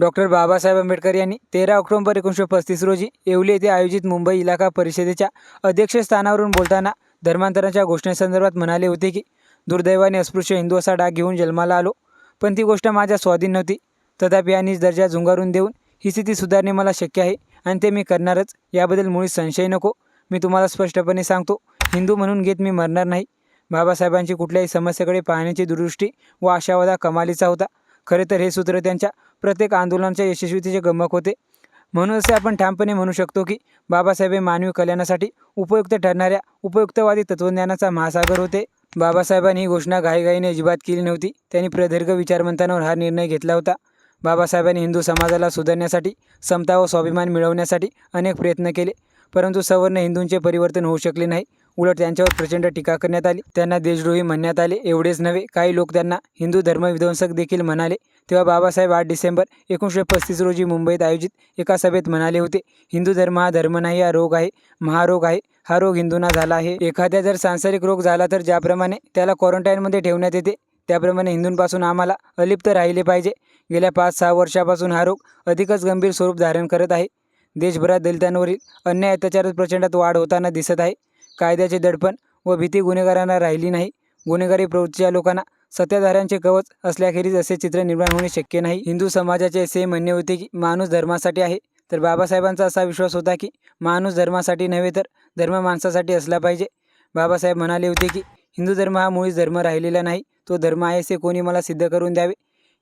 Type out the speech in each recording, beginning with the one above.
Doctor Babasaheb Ambedkar यांनी तेरा October एकोणीसशे पस्तीस रोजी येवले येथे आयोजित मुंबई इलाका परिषदेच्या अध्यक्षस्थानावरून बोलताना धर्मांतराच्या घोषणेसंदर्भात म्हणाले होते की दुर्दैवाने अस्पृश्य हिंदू असा डाग घेऊन जन्माला आलो पण ती गोष्ट माझ्या स्वाधीन नव्हती. तथापि आणि दर्जा झुंगारून देऊन ही स्थिती सुधारणे मला शक्य आहे आणि ते मी करणारच. याबद्दल मुळीच संशय नको. मी तुम्हाला स्पष्टपणे सांगतो हिंदू म्हणून घेत मी मरणार नाही. बाबासाहेबांची कुठल्याही समस्येकडे पाहण्याची दुरुष्टी व आशावादा कमालीचा होता. खरे तर हे सूत्र त्यांच्या प्रत्येक आंदोलनाच्या यशस्वीतेचे गमक होते. म्हणून असे आपण ठामपणे म्हणू शकतो की बाबासाहेब हे मानवी कल्याणासाठी उपयुक्त ठरणाऱ्या उपयुक्तवादी तत्त्वज्ञानाचा महासागर होते. बाबासाहेबांनी ही घोषणा घाईघाईने अजिबात केली नव्हती. त्यांनी प्रदीर्घ विचारमंतांवर हा निर्णय घेतला होता. बाबासाहेबांनी हिंदू समाजाला सुधारण्यासाठी समता व स्वाभिमान मिळवण्यासाठी अनेक प्रयत्न केले परंतु सवर्ण हिंदूंचे परिवर्तन होऊ शकले नाही. उलट त्यांच्यावर प्रचंड टीका करण्यात आली. त्यांना देशद्रोही म्हणण्यात आले. एवढेच नव्हे काही लोक त्यांना हिंदू धर्मविध्वंसक देखील म्हणाले. तेव्हा बाबासाहेब आठ डिसेंबर एकोणीसशे पस्तीस रोजी मुंबईत आयोजित एका सभेत म्हणाले होते हिंदू धर्म हा धर्म नाही हा रोग आहे महारोग आहे. हा रोग हिंदूंना झाला आहे. एखाद्या जर सांसारिक रोग झाला तर ज्याप्रमाणे त्याला क्वारंटाईनमध्ये ठेवण्यात येते त्याप्रमाणे हिंदूंपासून आम्हाला अलिप्त राहिले पाहिजे. गेल्या पाच सहा वर्षापासून हा रोग अधिकच गंभीर स्वरूप धारण करत आहे. देशभरात दलितांवरील अन्याय अत्याचारात प्रचंडात वाढ होताना दिसत आहे. कायद्याचे दडपण व भीती गुन्हेगारांना राहिली नाही. गुन्हेगारी प्रवृत्तीच्या लोकांना सत्ताधाऱ्यांचे कवच असल्याखेरीज असे चित्र निर्माण होणे शक्य नाही. हिंदू समाजाचे असे म्हणणे होते की माणूस धर्मासाठी आहे. तर बाबासाहेबांचा असा विश्वास होता की माणूस धर्मासाठी नव्हे तर धर्म माणसासाठी असला पाहिजे. बाबासाहेब म्हणाले होते की हिंदू धर्म हा मुळीच धर्म राहिलेला नाही. तो धर्म आहे असे कोणी मला सिद्ध करून द्यावे?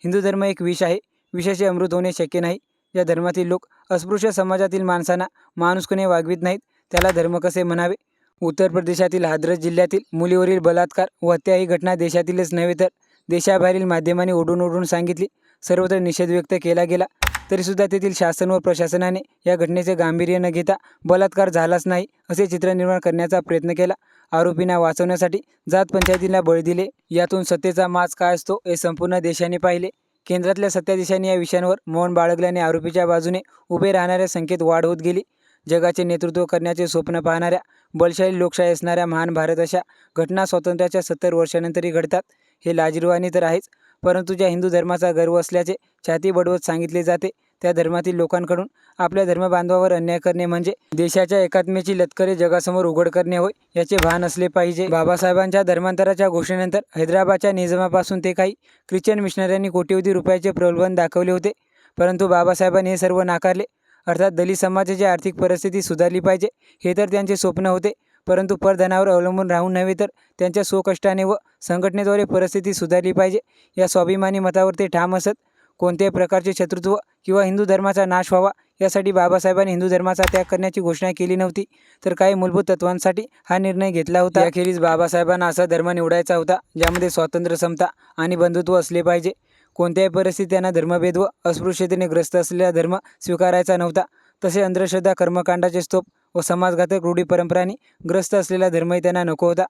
हिंदू धर्म एक विष आहे. विषाचे अमृत होणे शक्य नाही. या धर्मातील लोक अस्पृश्य समाजातील माणसांना माणूसपणे वागवित नाहीत त्याला धर्म कसे म्हणावे? उत्तर प्रदेशातील हादरस जिल्ह्यातील मुलीवरील बलात्कार व हत्या ही घटना देशातीलच नव्हे तर देशाबाहेरील माध्यमांनी ओढून ओढून सांगितली. सर्वत्र निषेध व्यक्त केला गेला. तरीसुद्धा तेथील शासन व प्रशासनाने या घटनेचे गांभीर्य न घेता बलात्कार झालाच नाही असे चित्र निर्माण करण्याचा प्रयत्न केला. आरोपींना वाचवण्यासाठी जात पंचायतींना बळी दिले. यातून सत्तेचा माज काय असतो हे संपूर्ण देशाने पाहिले. केंद्रातल्या सत्ताधीशांनी या विषयांवर मौन बाळगल्याने आरोपीच्या बाजूने उभे राहणाऱ्या संख्येत वाढ होत गेली. जगाचे नेतृत्व करण्याचे स्वप्न पाहणाऱ्या बलशाही लोकशाही असणाऱ्या महान भारत अशा घटना स्वातंत्र्याच्या सत्तर वर्षानंतरही घडतात हे लाजिरवाणी तर आहेच. परंतु ज्या हिंदू धर्माचा गर्व असल्याचे छाती बडवत सांगितले जाते त्या धर्मातील लोकांकडून आपल्या धर्मबांधवावर अन्याय करणे म्हणजे देशाच्या एकात्मेची लतकरे जगासमोर उघड करणे होय याचे भान असले पाहिजे. बाबासाहेबांच्या धर्मांतराच्या घोषणेनंतर हैदराबादच्या निजामापासून ते काही ख्रिश्चन मिशनऱ्यांनी कोट्यवधी रुपयाचे प्रलोभन दाखवले होते. परंतु बाबासाहेबांनी हे सर्व नाकारले. अर्थात दलित समाजाची आर्थिक परिस्थिती सुधारली पाहिजे हे तर त्यांचे स्वप्न होते. परंतु परधनावर अवलंबून राहून नव्हे तर त्यांच्या स्वकष्टाने व संघटनेद्वारे परिस्थिती सुधारली पाहिजे या स्वाभिमानी मतावर ते ठाम असत. कोणत्याही प्रकारचे शत्रुत्व किंवा हिंदू धर्माचा नाश व्हावा यासाठी बाबासाहेबांनी हिंदू धर्माचा त्याग करण्याची घोषणा केली नव्हती. तर काही मूलभूत तत्वांसाठी हा निर्णय घेतला होता. अखेरीस बाबासाहेबांना असा धर्म निवडायचा होता ज्यामध्ये स्वातंत्र्य समता आणि बंधुत्व असले पाहिजे. कोणत्याही परिस्थितीत त्यांना धर्मभेद व अस्पृश्यतेने ग्रस्त असलेला धर्म स्वीकारायचा नव्हता. तसे अंधश्रद्धा कर्मकांडाचे स्तोप व समाजघातक रूढी परंपरांनी ग्रस्त असलेला धर्मही त्यांना नको होता.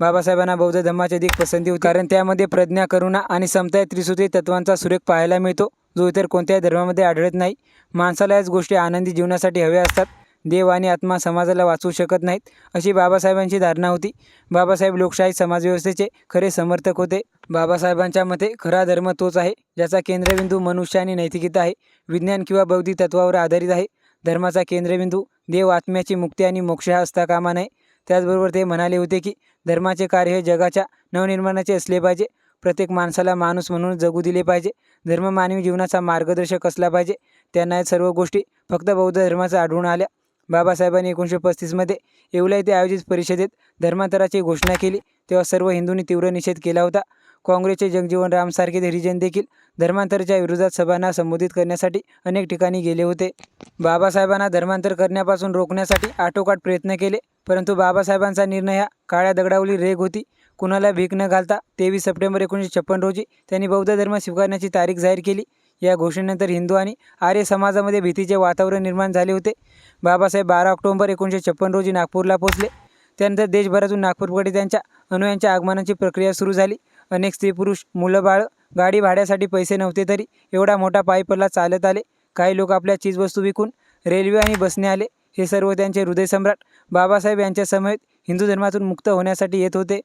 बाबासाहेबांना बौद्ध धर्माची अधिक पसंती होती. कारण त्यामध्ये प्रज्ञा करुणा आणि समता त्रिसूत्री तत्वांचा सुरेख पाहायला मिळतो जो इतर कोणत्याही धर्मामध्ये आढळत नाही. माणसाला याच गोष्टी आनंदी जीवनासाठी हव्या असतात. देव आणि आत्मा समाजाला वाचवू शकत नाहीत अशी बाबासाहेबांची धारणा होती. बाबासाहेब लोकशाही समाजव्यवस्थेचे खरे समर्थक होते. बाबासाहेबांच्या मते खरा धर्म तोच आहे ज्याचा केंद्रबिंदू मनुष्य आणि नैतिकता आहे विज्ञान किंवा बौद्धिक तत्वावर आधारित आहे. धर्माचा केंद्रबिंदू देव आत्म्याची मुक्ती आणि मोक्ष हा असता कामा नये. त्याचबरोबर ते म्हणाले होते की धर्माचे कार्य हे जगाच्या नवनिर्माणाचे असले पाहिजे. प्रत्येक माणसाला माणूस म्हणून जगू दिले पाहिजे. धर्म मानवी जीवनाचा मार्गदर्शक असला पाहिजे. त्यांना सर्व गोष्टी फक्त बौद्ध धर्माचा आढळून आल्या. बाबासाहेबांनी एकोणीसशे पस्तीसमध्ये येवला येथे आयोजित परिषदेत धर्मांतराची घोषणा केली. तेव्हा सर्व हिंदूंनी तीव्र निषेध केला होता. काँग्रेसचे जगजीवन रामसारखे हरिजन देखील धर्मांतराच्या विरोधात सभांना संबोधित करण्यासाठी अनेक ठिकाणी गेले होते. बाबासाहेबांना धर्मांतर करण्यापासून रोखण्यासाठी आटोकाट प्रयत्न केले. परंतु बाबासाहेबांचा निर्णय हा काळ्या दगडावली रेग होती. कुणाला भीक न घालता तेवीस सप्टेंबर एकोणीसशे छप्पन रोजी त्यांनी बौद्ध धर्म स्वीकारण्याची तारीख जाहीर केली. या घोषणेनंतर हिंदू आणि आर्य समाजामध्ये भीतीचे वातावरण निर्माण झाले होते. बाबासाहेब बारा ऑक्टोबर एकोणीसशे छप्पन रोजी नागपूरला पोहोचले. त्यानंतर देशभरातून नागपूरकडे त्यांच्या अनुयांच्या आगमनाची प्रक्रिया सुरू झाली. अनेक स्त्री पुरुष मुलं बाळं गाडी भाड्यासाठी पैसे नव्हते तरी एवढा मोठा पायी पल्ला चालत आले. काही लोक आपल्या चीजवस्तू विकून रेल्वे आणि बसने आले. हे सर्व त्यांचे हृदयसम्राट बाबासाहेब यांच्या समवेत हिंदू धर्मातून मुक्त होण्यासाठी येत होते.